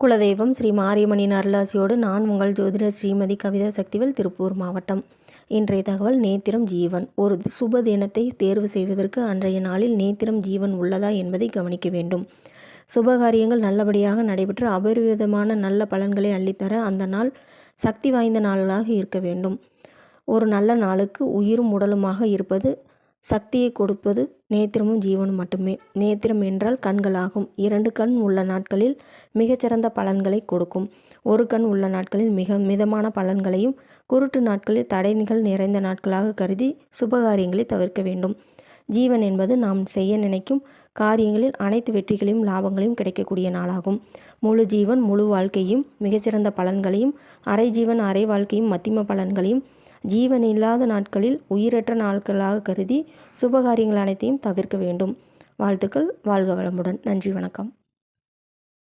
குலதெய்வம் ஸ்ரீ மாரியம்மனின் அருளாசியோடு நான் உங்கள் ஜோதிட ஸ்ரீமதி கவிதா சக்திவேல் திருப்பூர் மாவட்டம். இன்றைய தகவல் நேத்திரம் ஜீவன். ஒரு சுப தினத்தை தேர்வு செய்வதற்கு அன்றைய நாளில் நேத்திரம் ஜீவன் உள்ளதா என்பதை கவனிக்க வேண்டும். சுபகாரியங்கள் நல்லபடியாக நடைபெற்று அபரிவிதமான நல்ல பலன்களை அள்ளித்தர அந்த நாள் சக்தி வாய்ந்த நாளாக இருக்க வேண்டும். ஒரு நல்ல நாளுக்கு உயிரும் உடலுமாக இருப்பது சக்தியை கொடுப்பது நேத்திரமும் ஜீவனும் மட்டுமே. நேத்திரம் என்றால் கண்களாகும். இரண்டு கண் உள்ள நாட்களில் மிகச்சிறந்த பலன்களை கொடுக்கும். ஒரு கண் உள்ள நாட்களில் மிக மிதமான பலன்களையும் குருட்டு நாட்களில் தடைகள் நிறைந்த நாட்களாக கருதி சுபகாரியங்களை தவிர்க்க வேண்டும். ஜீவன் என்பது நாம் செய்ய நினைக்கும் காரியங்களில் அனைத்து வெற்றிகளையும் லாபங்களையும் கிடைக்கக்கூடிய நாளாகும். முழு ஜீவன் முழு வாழ்க்கையும் மிகச்சிறந்த பலன்களையும் அரை ஜீவன் அரை வாழ்க்கையும் மத்திம பலன்களையும் ஜீவன் இல்லாத நாட்களில் உயிரற்ற நாட்களாக கருதி சுபகாரியங்கள் அனைத்தையும் தவிர்க்க வேண்டும். வாழ்த்துக்கள் வாழ்க வளமுடன். நன்றி வணக்கம்.